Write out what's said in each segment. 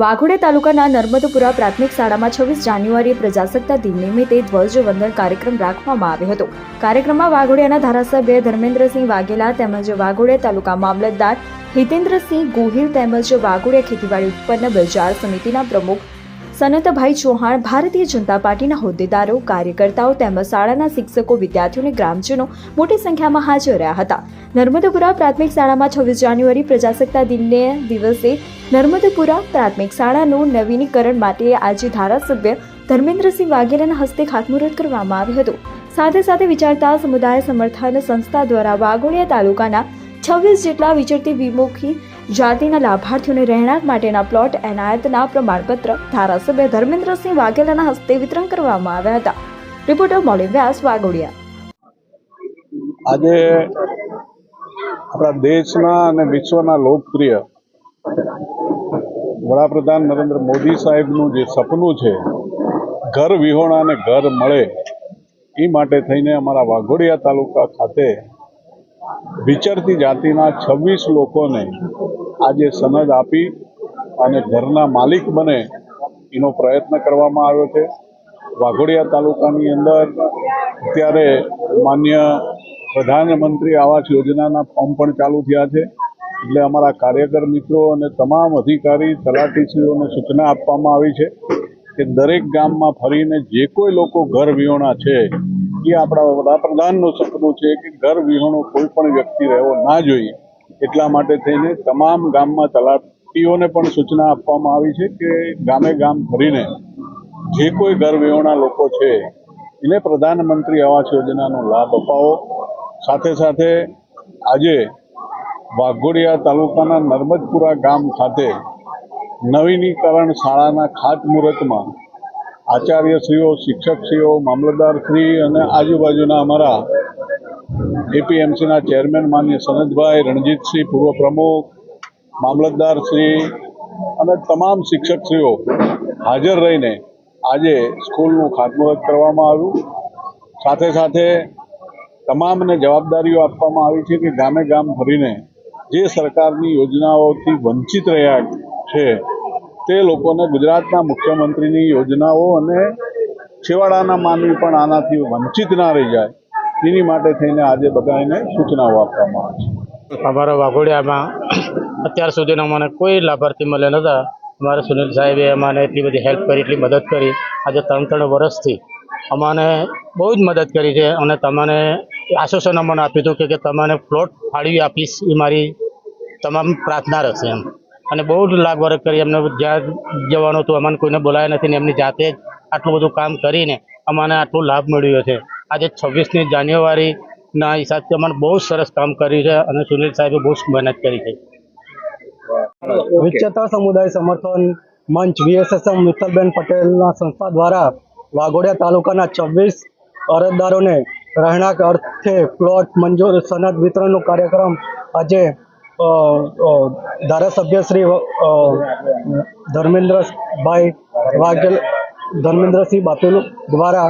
વાઘોડિયા તાલુકાના નર્મદપુરા પ્રાથમિક શાળામાં છવ્વીસ જાન્યુઆરીએ પ્રજાસત્તાક દિન નિમિત્તે ધ્વજવંદન કાર્યક્રમ રાખવામાં આવ્યો હતો. કાર્યક્રમમાં વાઘોડિયાના ધારાસભ્ય ધર્મેન્દ્રસિંહ વાઘેલા તેમજ વાઘોડિયા તાલુકા મામલતદાર હિતેન્દ્રસિંહ ગોહિલ તેમજ વાઘોડિયા ખેતીવાડી ઉત્પન્ન બજાર સમિતિના પ્રમુખ સનતભાઈ ચૌહાણ ભારતીય જનતા પાર્ટીના હોદ્દેદારો, કાર્યકર્તાઓ તેમજ શાળાના શિક્ષકો, વિદ્યાર્થીઓ અને ગ્રામજનો મોટી સંખ્યામાં હાજર રહ્યા હતા. નર્મદપુરા પ્રાથમિક શાળામાં છવ્વીસ જાન્યુઆરી પ્રજાસત્તા દિનને દિવસે નર્મદપુરા પ્રાથમિક શાળાનું નવીનીકરણ માટે આજે ધારાસભ્ય ધર્મેન્દ્રસિંહ વાઘેલાના હસ્તે ખાતમુહૂર્ત કરવામાં આવ્યું હતું. સાથે સાથે વિચારતા સમુદાય સમર્થન સંસ્થા દ્વારા વાઘોડિયા તાલુકાના છવ્વીસ જેટલા વિચરતી વિમુખી જાતિના લાભાર્થીઓને રહેણાંક માટેના પ્લોટ, એનાયતના પ્રમાણપત્ર, ધારાસભ્ય ધર્મેન્દ્રસિંહ વાઘેલાના હસ્તે વિતરણ કરવામાં આવ્યા હતા. રિપોર્ટર મોલી વ્યાસ વાઘોડિયા. આજે આપણા દેશના અને વિશ્વના લોકપ્રિય વડાપ્રધાન નરેન્દ્ર મોદી સાહેબનું જે સપનું છે, ઘર વિહોણાને ઘર મળે, એ માટે થઈને અમારા વાઘોડિયા તાલુકા ખાતે વિચરતી જાતિના છવ્વીસ લોકોને આજે સનદ આપી અને ઘરના માલિક બને એનો પ્રયત્ન કરવામાં આવ્યો છે. વાઘોડિયા તાલુકાની અંદર અત્યારે માન્ય પ્રધાનમંત્રી આવાસ યોજનાના ફોર્મ પણ ચાલુ થયા છે. એટલે અમારા કાર્યકર મિત્રો અને તમામ અધિકારી, તલાટીશ્રીઓને સૂચના આપવામાં આવી છે કે દરેક ગામમાં ફરીને જે કોઈ લોકો ઘર વિહોણા છે, એ આપણા વડાપ્રધાનનું સપનું છે કે ઘર વિહોણો કોઈ પણ વ્યક્તિ રહેવો ના જોઈએ. એટલા માટે થઈને તમામ ગામમાં તલાટીઓને પણ સૂચના આપવામાં આવી છે કે ગામે ગામ ફરીને જે કોઈ ઘર વિહોણા લોકો છે, એને પ્રધાનમંત્રી આવાસ યોજનાનો લાભ અપાવો. સાથે સાથે આજે વાઘોડિયા તાલુકાના નર્મદપુરા ગામ ખાતે નવીનીકરણ શાળાના ખાતમુહૂર્તમાં આચાર્યશ્રીઓ, શિક્ષકશ્રીઓ, મામલતદારશ્રી અને આજુબાજુના અમારા એપીએમસીના ચેરમેન માન્ય સનતભાઈ, રણજીતસિંહ પૂર્વ પ્રમુખ મામલતદારશ્રી અને તમામ શિક્ષકશ્રીઓ હાજર રહીને આજે સ્કૂલનું ખાતમુહૂર્ત કરવામાં આવ્યું. સાથે સાથે તમામને જવાબદારીઓ આપવામાં આવી છે કે ગામે ગામ ફરીને જે સરકારની યોજનાઓથી વંચિત રહ્યા છે, તે લોકોને ગુજરાતના મુખ્યમંત્રીની યોજનાઓ અને છેવાડાના માનવી પણ આનાથી વંચિત ના રહી જાય. એની માટે થઈને આજે બધાને સૂચનાઓ આપવામાં આવી છે. અમારા વાઘોડિયામાં અત્યાર સુધીનો મને કોઈ લાભાર્થી મળ્યા નહોતા. અમારા સુનિલ સાહેબે અમાને એટલી બધી હેલ્પ કરી, એટલી મદદ કરી. આજે ત્રણ ત્રણ વર્ષથી અમાને બહુ જ મદદ કરી છે અને તમને આશ્વાસન અમને આપ્યું હતું કે તમને પ્લોટ ફાળવી આપીશ એ મારી તમામ પ્રાર્થના રહેશે એમ. અને બહુ જ લાખ વર્ષ કરી. એમને જ્યાં જવાનું હતું અમને કોઈને બોલાયા નથી ને એમની જાતે જ આટલું બધું કામ કરીને અમને આટલો લાભ મળ્યો છે. આજે છવ્વીસમી જાન્યુઆરીના હિસાબથી અમને બહુ સરસ કામ કર્યું છે અને સુનિલ સાહેબે બહુ મહેનત કરી છે. વિચેતા સમુદાય સમર્થન મંચ વીએસએસએમ મિત્તલબેન પટેલના સંસ્થા દ્વારા વાઘોડિયા તાલુકાના છવ્વીસ અરજદારોને રહેણાંક અર્થે પ્લોટ મંજૂર સનદ વિતરણનો કાર્યક્રમ આજે ધારાસભ્ય શ્રી અ, ધર્મેન્દ્રભાઈ વાઘેલ ધર્મેન્દ્રસિંહ બાતુલ દ્વારા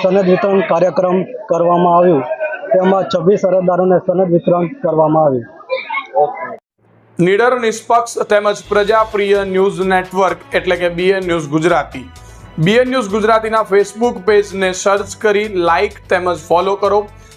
સનદ વિતરણ કાર્યક્રમ કરવામાં આવ્યું. તેમાં છવ્વીસ અરજદારોને સનદ વિતરણ કરવામાં આવ્યું. નીડર, નિષ્પક્ષ તેમજ પ્રજાપ્રિય ન્યૂઝ નેટવર્ક એટલે કે BN news Gujarati. BN news ગુજરાતીના ફેસબુક પેજને સર્ચ કરી લાઇક તેમજ ફોલો કરો.